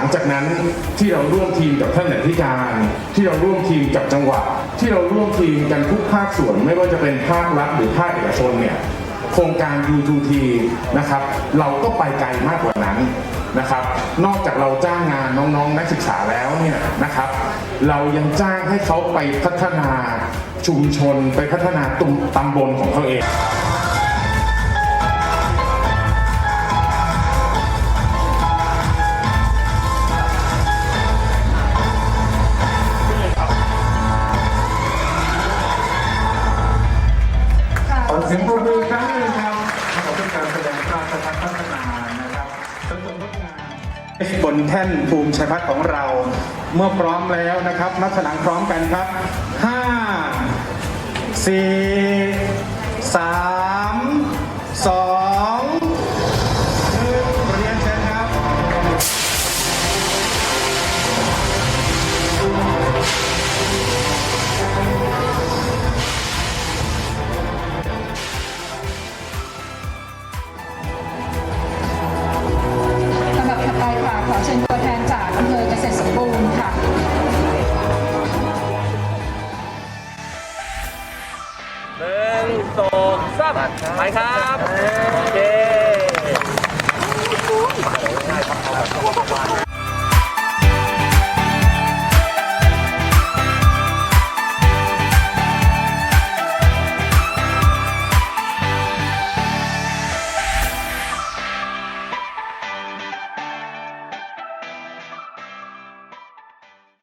ังจากนั้นที่เราร่วมทีมกับท่านอธิการ ที่เราร่วมทีมกับจังหวัด ที่เราร่วมทีมกันทุกภาคส่วน ไม่ว่าจะเป็นภาครัฐหรือภาคเอกชนเนี่ยโครงการ U2T นะครับเราก็ไปไกลมากกว่านั้นนะครับ นอกจากเราจ้างงานน้องๆ นักศึกษาแล้วเนี่ยนะครับ เรายังจ้างให้เขาไปพัฒนาชุมชนไปพัฒนาตุมตำบลของเขาเอง เสียงปรบมือครั้งหนึงครับขอบคุณการแสดงภาพสะพัฒพัฒนานะครับเป็นผลงานบนแท่นภูมิชัยพัฒน์ของเรา เมื่อพร้อมแล้วนะครับนับถอยหลังพร้อมกันครับ 5 4 3 หนึ่งสองสามไปครับ โอเค